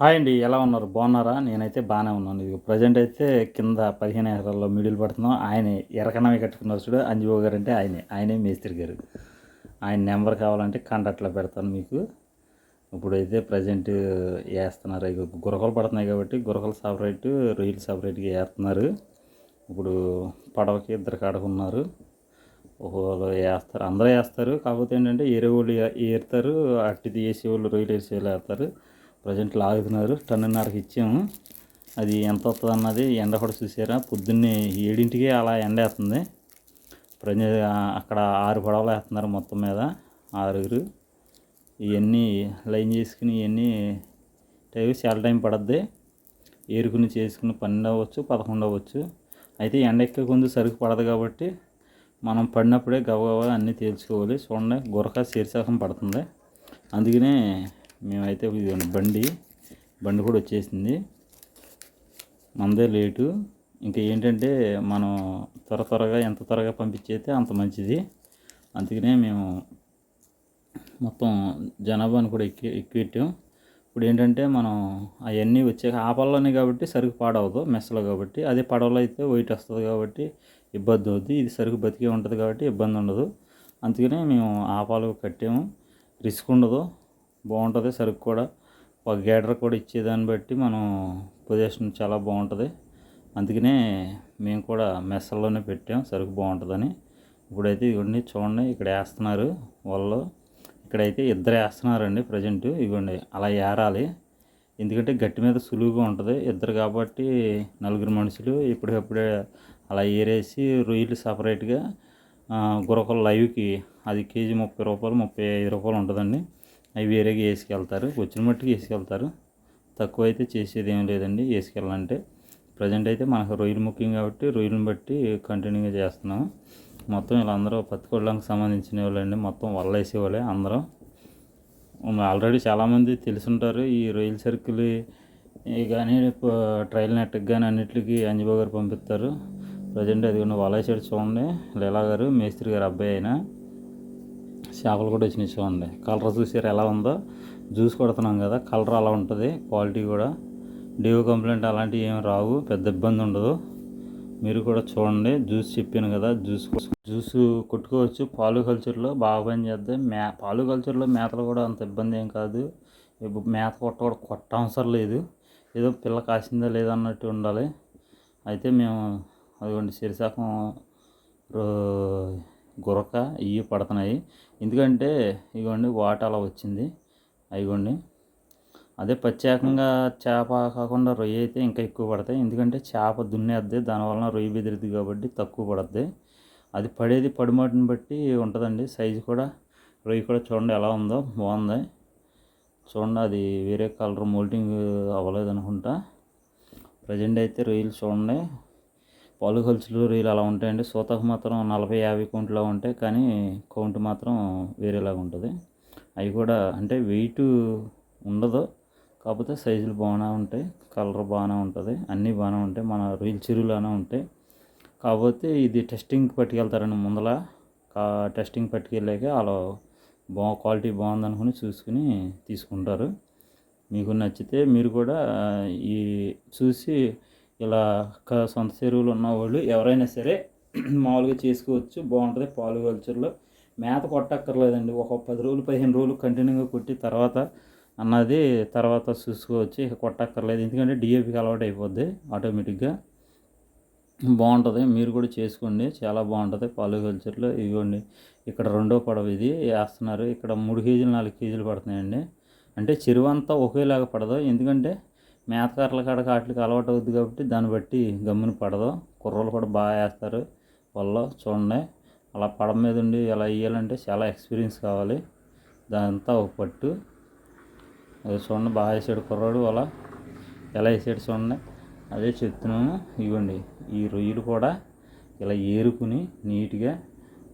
Hi అండి ఎలా ఉన్నారు? బాగున్నారా? నేనైతే బాగానే ఉన్నాను. ఇది ప్రజెంట్ అయితే కింద పదిహేను ఎకరాల్లో మిడిల్ పడుతున్నాం. ఆయనే ఎరకనమే కట్టుకున్నారు చూడు అంజుబాబు గారు అంటే ఆయనే. ఆయనే మేస్త్రి గారు. ఆయన నెంబర్ కావాలంటే కాంటాక్ట్లో పెడతాను మీకు. ఇప్పుడైతే ప్రజెంట్ వేస్తున్నారు. ఇక గురకలు పడుతున్నాయి కాబట్టి గురకలు సపరేట్ రొయ్యలు సపరేట్గా వేస్తున్నారు ఇప్పుడు పడవకి ఇద్దరు కాడకున్నారు. ఒకళ్ళు వేస్తారు. అందరూ వేస్తారు. కాకపోతే ఏంటంటే ఏరే వాళ్ళు ఏరుతారు. అట్టిది వేసేవాళ్ళు రొయ్యలు వేసేవాళ్ళు వేస్తారు ప్రజెంట్ లాగుతున్నారు. టన్నున్నరకు ఇచ్చాము అది ఎంత వస్తుంది అన్నది ఎండ కూడా చూసారా? పొద్దున్నే ఏడింటికి అలా ఎండ వేస్తుంది. ప్రజ అక్కడ ఆరు పడవలు వేస్తున్నారు మొత్తం మీద ఆరుగురు. ఇవన్నీ లైన్ చేసుకుని ఇవన్నీ టైం చాలా టైం పడద్ది. ఏరుకుని చేసుకుని పన్నెండు అవ్వచ్చు పదకొండు అవ్వచ్చు. అయితే ఎండ ఎక్కే కొంచెం సరుకు పడదు కాబట్టి మనం పడినప్పుడే గవగవ అన్నీ తేల్చుకోవాలి. చూడండి గురక శీర్షకం పడుతుంది. అందుకనే మేమైతే ఇది బండి బండి కూడా వచ్చేసింది. మందే లేటు ఇంకా ఏంటంటే మనం త్వర త్వరగా ఎంత త్వరగా పంపించేస్తే అంత మంచిది. అందుకనే మేము మొత్తం జనాభాను కూడా ఎక్కి ఎక్కిట్టాం ఇప్పుడు ఏంటంటే మనం అవన్నీ వచ్చాక ఆ కాబట్టి సరుకు పాడవదు మెస్సలో కాబట్టి. అదే పడవలో అయితే వెయిట్ వస్తుంది కాబట్టి ఇబ్బంది అవుద్ది. ఇది సరుకు బతికే ఉంటుంది కాబట్టి ఇబ్బంది ఉండదు. అందుకనే మేము ఆపాలు కట్టాము. రిస్క్ ఉండదు. బాగుంటుంది. సరుకు కూడా. ఒక గేడర్ కూడా ఇచ్చేదాన్ని బట్టి మనం పొజిషన్ చాలా బాగుంటుంది. అందుకనే మేము కూడా మెస్సల్లోనే పెట్టాం. సరుకు బాగుంటుందని. ఇప్పుడైతే ఇవన్నీ చూడండి. ఇక్కడ వేస్తున్నారు వాళ్ళు. ఇక్కడైతే ఇద్దరు వేస్తున్నారండి ప్రజెంట్. ఇవ్వండి అలా ఏరాలి. ఎందుకంటే గట్టి మీద సులువుగా ఉంటుంది. ఇద్దరు కాబట్టి నలుగురు మనుషులు ఇప్పటికప్పుడే అలా ఏరేసి రొయ్యలు సపరేట్గా గురకలు లైవ్కి అది కేజీ ముప్పై రూపాయలు ముప్పై ఐదు రూపాయలు ఉంటుందండి. అవి వేరేగా వేసుకెళ్తారు వచ్చిన మట్టుకు వేసుకెళ్తారు. తక్కువ అయితే చేసేది ఏం లేదండి వేసుకెళ్ళాలంటే. ప్రజెంట్ అయితే మనకు రొయ్యలు ముఖ్యం కాబట్టి రొయ్యలను బట్టి కంటిన్యూగా చేస్తున్నాం మొత్తం వీళ్ళందరూ పత్తికొళ్ళకి సంబంధించిన వాళ్ళండి. మొత్తం వల్ల వేసేవాళ్ళే అందరం ఆల్రెడీ చాలామంది తెలుసుంటారు ఈ రొయ్యల సర్కిల్ కానీ ట్రైల్ నెట్కి కానీ అన్నిటికీ అంజబాబు గారు పంపిస్తారు. ప్రజెంట్ అది వల వేసాడు చూడండి. లీలా గారు మేస్త్రి గారు అబ్బాయి అయినా చేపలు కూడా వచ్చినాయి చూడండి. కలర్ చూసారు ఎలా ఉందో? జ్యూస్ కొడుతున్నాం కదా కలర్ అలా ఉంటుంది క్వాలిటీ కూడా. డివో కంప్లైంట్ అలాంటివి ఏమి రావు పెద్ద ఇబ్బంది ఉండదు. మీరు కూడా చూడండి జ్యూస్ చెప్పాను కదా జ్యూస్ జ్యూస్ కొట్టుకోవచ్చు. పాలు కల్చర్లో బాగా పని చేద్దాం మే పాలు కల్చర్లో మేతలు కూడా అంత ఇబ్బంది ఏం కాదు. మేత కొట్ట కూడా కొట్ట అవసరం లేదు. ఏదో పిల్ల కాసిందా లేదా అన్నట్టు ఉండాలి. అయితే మేము అదిగోండి శరీశాఖం గురక ఇవి పడుతున్నాయి. ఎందుకంటే ఇదిగోండి వాట అలా వచ్చింది. అయిగోండి అదే ప్రత్యేకంగా చేప కాకుండా రొయ్య అయితే ఇంకా ఎక్కువ పడతాయి. ఎందుకంటే చేప దున్నేద్ది దానివల్ల రొయ్య బెదిరిద్ది కాబట్టి తక్కువ పడుద్ది. అది పడేది పడిమాటిని బట్టి ఉంటుందండి. సైజు కూడా రొయ్య కూడా చూడండి ఎలా ఉందో. బాగుంది. చూడండి అది వేరే కలర్ మోల్టింగ్ అవ్వలేదు అనుకుంటా ప్రజెంట్ అయితే రొయ్యలు చూడండి. పాలు కలుచులు రొయ్యలు అలా ఉంటాయండి. సూతకు మాత్రం నలభై యాభై కౌంట్లో ఉంటాయి. కానీ కౌంట్ మాత్రం వేరేలాగా ఉంటుంది. అవి కూడా అంటే వెయిట్ ఉండదు. కాకపోతే సైజులు బాగానే ఉంటాయి. కలర్ బాగానే ఉంటుంది. అన్నీ బాగానే ఉంటాయి. మన రీల్ చిరులానే ఉంటాయి. కాకపోతే ఇది టెస్టింగ్ పట్టుకెళ్తారండి ముందల. టెస్టింగ్ పట్టుకెళ్ళాక అలా బా క్వాలిటీ బాగుందనుకుని చూసుకుని తీసుకుంటారు. మీకు నచ్చితే మీరు కూడా ఈ చూసి ఇలా సొంత చెరువులు ఉన్న వాళ్ళు ఎవరైనా సరే మామూలుగా చేసుకోవచ్చు బాగుంటుంది పాలు కల్చర్లో. మేత కొట్టక్కర్లేదండి. ఒక పది రోజులు పదిహేను రోజులు కంటిన్యూగా కొట్టి తర్వాత అన్నది తర్వాత చూసుకోవచ్చు. ఇక కొట్టక్కర్లేదు. ఎందుకంటే డిఏపికి అలవాటు అయిపోద్ది ఆటోమేటిక్గా. బాగుంటుంది. మీరు కూడా చేసుకోండి. చాలా బాగుంటుంది పాలు కల్చర్లో. ఇవ్వండి. ఇక్కడ రెండో పడవ ఇది వేస్తున్నారు. ఇక్కడ మూడు కేజీలు నాలుగు కేజీలు పడుతున్నాయండి. అంటే చెరువు అంతా ఒకేలాగా పడదు. ఎందుకంటే మేతకర్ల కాడ కాటికి అలవాటు అవుద్ది కాబట్టి దాన్ని బట్టి గమ్మున పడదు. కుర్రలు కూడా బాగా వేస్తారు. వల్ల చూడండి అలా పడ మీద ఉండి ఎలా వేయాలంటే చాలా ఎక్స్పీరియన్స్ కావాలి. దాంతా ఒక పట్టు. అది చూడండి బాగా వేసాడు కుర్రాడు. అలా ఎలా వేసాడు చూడండి అదే చెప్తున్నాము ఇవ్వండి ఈ రొయ్యలు కూడా ఇలా ఏరుకుని నీట్గా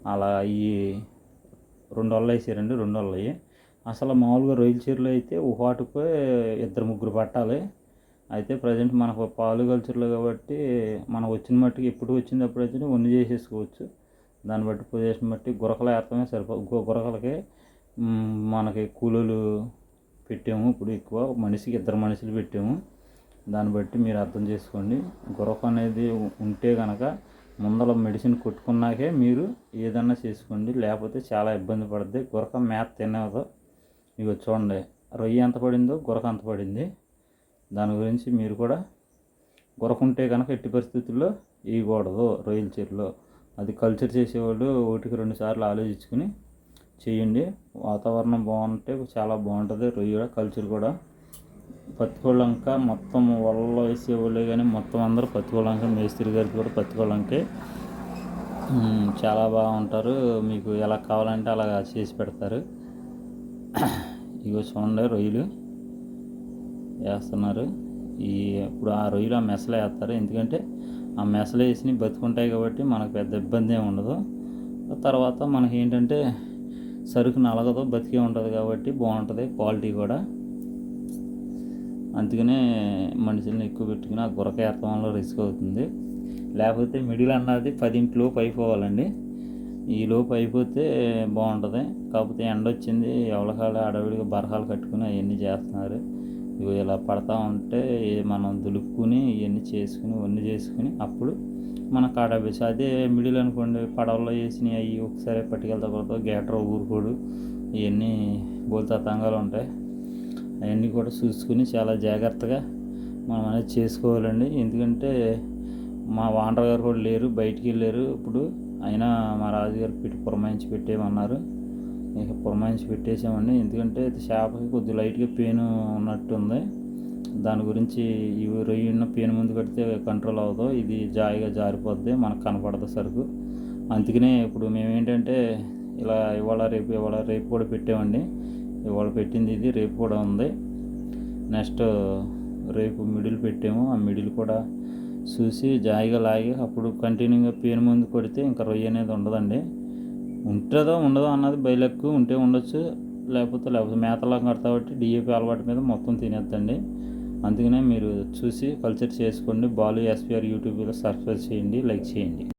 అలా ఈ రెండు వల్ల వేసారండి రెండు వల్ల అసలు మామూలుగా రొయ్యల చీరలు అయితే ఊహాటుపై ఇద్దరు ముగ్గురు పట్టాలి. అయితే ప్రజెంట్ మనకు పాలు కల్చర్లో కాబట్టి మనకు వచ్చిన మట్టుకు ఎప్పుడు వచ్చినప్పుడు అయితే వన్ని చేసేసుకోవచ్చు. దాన్ని బట్టి పొజిషన్ బట్టి గురకలు వేస్తామే సరిపో గురకలకే మనకి కూలీలు పెట్టాము. ఇప్పుడు ఎక్కువ మనిషికి ఇద్దరు మనుషులు పెట్టాము. దాన్ని బట్టి మీరు అర్థం చేసుకోండి. గురక అనేది ఉంటే కనుక ముందర మెడిసిన్ కొట్టుకున్నాకే మీరు ఏదన్నా చేసుకోండి. లేకపోతే చాలా ఇబ్బంది పడుద్ది. గురక మేత తినేదో. ఇక చూడండి. రొయ్య ఎంత పడిందో గురక అంత పడింది. దాని గురించి మీరు కూడా గురకుంటే కనుక ఎట్టి పరిస్థితుల్లో వేయకూడదు రొయ్యల చెరులో. అది కల్చర్ చేసేవాళ్ళు ఒకటికి రెండు సార్లు ఆలోచించుకుని చేయండి. వాతావరణం బాగుంటే చాలా బాగుంటుంది. రొయ్య కల్చర్ కూడా. పత్తికోళ్ళంక మొత్తం వల్ల వేసేవాళ్ళే కానీ మొత్తం అందరూ పత్తికోళ్ళంక మేస్త్రి గారికి కూడా పత్తికోళ్ళంకే చాలా బాగుంటారు. మీకు ఎలా కావాలంటే అలా చేసి పెడతారు. ఇవి చూడండి రొయ్యలు. వేస్తున్నారు. ఈ ఇప్పుడు ఆ రొయ్యలు ఆ మెసలు వేస్తారు. ఎందుకంటే ఆ మెసలు వేసి బతుకుంటాయి కాబట్టి మనకు పెద్ద ఇబ్బంది ఏమి ఉండదు. తర్వాత మనకి ఏంటంటే సరుకు నలగదు బతికే ఉంటుంది కాబట్టి బాగుంటుంది క్వాలిటీ కూడా. అందుకనే మనుషుల్ని ఎక్కువ పెట్టుకుని ఆ గురక అర్థంలో రిస్క్ అవుతుంది. లేకపోతే మిడిల్ అన్నది పదింటిలోపు అయిపోవాలండి. ఈ లోపు అయిపోతే బాగుంటుంది. కాకపోతే ఎండ వచ్చింది ఎవరికాళ్ళు అడవిడిగా బరహాలు కట్టుకుని అవన్నీ చేస్తున్నారు. ఇవి ఇలా పడతా ఉంటే మనం దులుపుకుని ఇవన్నీ చేసుకుని ఇవన్నీ చేసుకుని అప్పుడు మన కాడ వేసి అదే మిడిల్ అనుకోండి పడవలో వేసినవి అవి ఒకసారి పట్టుకెళ్తా కొడతా గేటర్ ఊరుకోడు ఇవన్నీ బోల్తాతంగాలు ఉంటాయి. అవన్నీ కూడా చూసుకుని చాలా జాగ్రత్తగా మనం అనేది చేసుకోవాలండి. ఎందుకంటే మా వాండర్ గారు కూడా లేరు బయటికి వెళ్ళారు. ఇప్పుడు అయినా మా రాజుగారు పెట్టి పురమాయించి పెట్టేమన్నారు ఇక పురమాయించి పెట్టేసామండి. ఎందుకంటే చేపకి కొద్దిగా లైట్గా పెయిన్ ఉన్నట్టుంది. దాని గురించి ఇవి రొయ్యన్న పెయిన్ ముందు కడితే కంట్రోల్ అవ్వదు ఇది జాయిగా జారిపోద్ది మనకు కనపడదు సరుకు. అందుకనే ఇప్పుడు మేమేంటంటే ఇలా ఇవాళ రేపు ఇవాళ రేపు కూడా పెట్టామండి. ఇవాళ పెట్టింది ఇది రేపు కూడా ఉంది. నెక్స్ట్ రేపు మిడిల్ పెట్టాము. ఆ మిడిల్ కూడా చూసి జాయిగా లాగి అప్పుడు కంటిన్యూగా పెయిన్ ముందు కొడితే ఇంకా రొయ్య అనేది ఉండదండి. ఉంటుందో ఉండదో అన్నది బయలెక్కు ఉంటే ఉండొచ్చు లేకపోతే లేకపోతే మేతలా కడతాబట్టి డిఏపి అలవాటు మీద మొత్తం తినేద్దండి. అందుకనే మీరు చూసి కల్చర్ చేసుకోండి. బాలు ఎస్పీఆర్ యూట్యూబ్లో సబ్స్క్రైబ్ చేయండి లైక్ చేయండి.